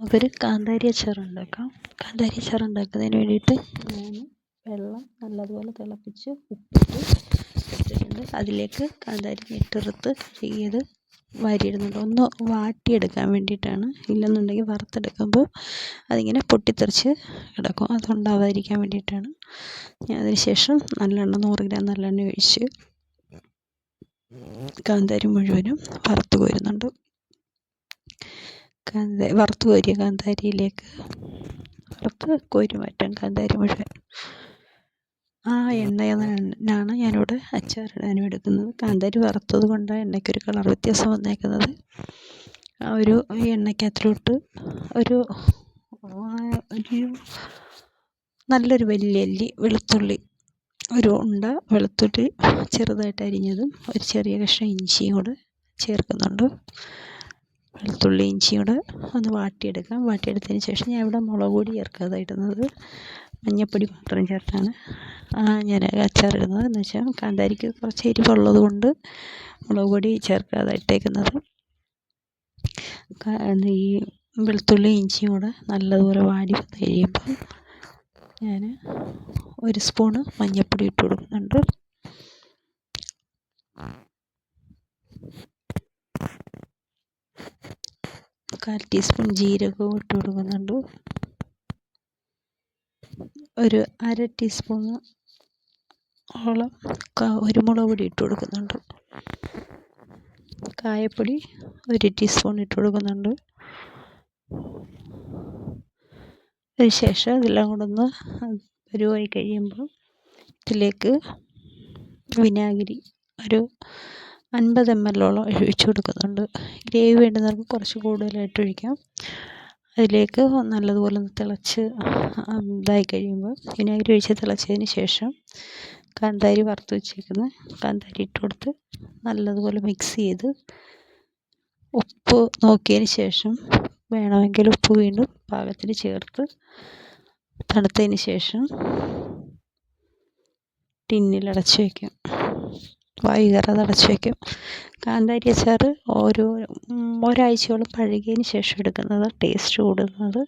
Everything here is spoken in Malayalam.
ഒരു കാന്താരി അച്ചാർ ഉണ്ടാക്കാം. കാന്താരി അച്ചാർ ഉണ്ടാക്കുന്നതിന് വേണ്ടിയിട്ട് ഞാൻ വെള്ളം നല്ലതുപോലെ തിളപ്പിച്ച് ഉപ്പിട്ട് വെച്ചിട്ടുണ്ട് അതിലേക്ക് കാന്താരി ഞെട്ടിറുത്ത് കഴുകിയത് വാരിയിടുന്നുണ്ട്. ഒന്ന് വാട്ടിയെടുക്കാൻ വേണ്ടിയിട്ടാണ്. ഇല്ലെന്നുണ്ടെങ്കിൽ വറുത്തെടുക്കുമ്പോൾ അതിങ്ങനെ പൊട്ടിത്തെറിച്ച് കിടക്കും. അതുണ്ടാവാതിരിക്കാൻ വേണ്ടിയിട്ടാണ്. ഞാൻ അതിനുശേഷം നല്ലെണ്ണ നൂറ് ഗ്രാം നല്ലെണ്ണ ഒഴിച്ച് കാന്താരി മുഴുവനും വറുത്ത് കോരുന്നുണ്ട്. കാന്താരി വറുത്ത് കോരിയ കാന്താരിയിലേക്ക്. വറുത്ത് കോരി മാറ്റാം കാന്താരി മുഴുവൻ. ആ എണ്ണയാണ് ഞാനിവിടെ അച്ചാറിടാനും എടുക്കുന്നത്. കാന്താരി വറുത്തത് കൊണ്ടാണ് എണ്ണയ്ക്കൊരു കളർ വ്യത്യാസം വന്നേക്കുന്നത്. ആ ഒരു എണ്ണയ്ക്കകത്തിലോട്ട് ഒരു ഒരു നല്ലൊരു വലിയ അല്ലി വെളുത്തുള്ളി ഒരു ഉണ്ട വെളുത്തുള്ളി ചെറുതായിട്ട് അരിഞ്ഞതും ഒരു ചെറിയ കഷ്ണം ഇഞ്ചിയും കൂടെ ചേർക്കുന്നുണ്ട്. വെളുത്തുള്ളി ഇഞ്ചിയും കൂടെ ഒന്ന് വാട്ടിയെടുക്കാം വാട്ടിയെടുത്തതിന് ശേഷം ഞാൻ ഇവിടെ മുളക് പൊടി ചേർക്കാതെ ഇടുന്നത് മഞ്ഞൾപ്പൊടി മാത്രം ചേർത്താണ്. ഞാൻ അച്ചാറിടുന്നത്. എന്ന് വെച്ചാൽ കാന്താരിക്ക് കുറച്ച് എരിവുള്ളത് കൊണ്ട് മുളക് പൊടി ചേർക്കാതെ ഇട്ടേക്കുന്നത്. ഈ വെളുത്തുള്ളി ഇഞ്ചിയും കൂടെ നല്ലതുപോലെ വാടി കഴിയുമ്പോൾ ഞാൻ ഒരു സ്പൂണ് മഞ്ഞൾപ്പൊടി ഇട്ട് കൊടുക്കുന്നുണ്ട്. കാൽ ടീസ്പൂൺ ജീരകവും ഇട്ട് കൊടുക്കുന്നുണ്ട്. ഒരു അര ടീസ്പൂൺ ഓളം കുരുമുളക് പൊടി ഇട്ട് കൊടുക്കുന്നുണ്ട്. കായപ്പൊടി ഒരു ടീസ്പൂൺ ഇട്ട് കൊടുക്കുന്നുണ്ട്. അതിന് ശേഷം ഇതെല്ലാം കൂടെ ഒന്ന് പരുവായി കഴിയുമ്പോൾ ഇതിലേക്ക് വിനാഗിരി ഒരു അൻപത് എം എല്ലോളം ഒഴിച്ചു കൊടുക്കുന്നുണ്ട്. ഗ്രേവി വേണ്ടുന്നവർക്ക് കുറച്ച് കൂടുതലായിട്ട് ഒഴിക്കാം. അതിലേക്ക് നല്ലതുപോലെ ഒന്ന് തിളച്ച് ഇതായി കഴിയുമ്പോൾ വിനാഗിരി ഒഴിച്ച് തിളച്ചതിന് ശേഷം കാന്താരി വറുത്ത് വെച്ചേക്കുന്ന. കാന്താരി ഇട്ട് കൊടുത്ത് നല്ലതുപോലെ മിക്സ് ചെയ്ത് ഉപ്പ് നോക്കിയതിന് ശേഷം വേണമെങ്കിൽ ഉപ്പ് വീണ്ടും പാകത്തിന് ചേർത്ത് തണുത്തതിന് ശേഷം ടിന്നിൽ അടച്ച് വയ്ക്കും വായു കയറാതെ അടച്ച് വയ്ക്കും കാന്താരി അച്ചാർ ഓരോ ഒരാഴ്ചയോളം പഴകിയതിന് ശേഷം എടുക്കുന്നത് ടേസ്റ്റ് കൂടുന്നത്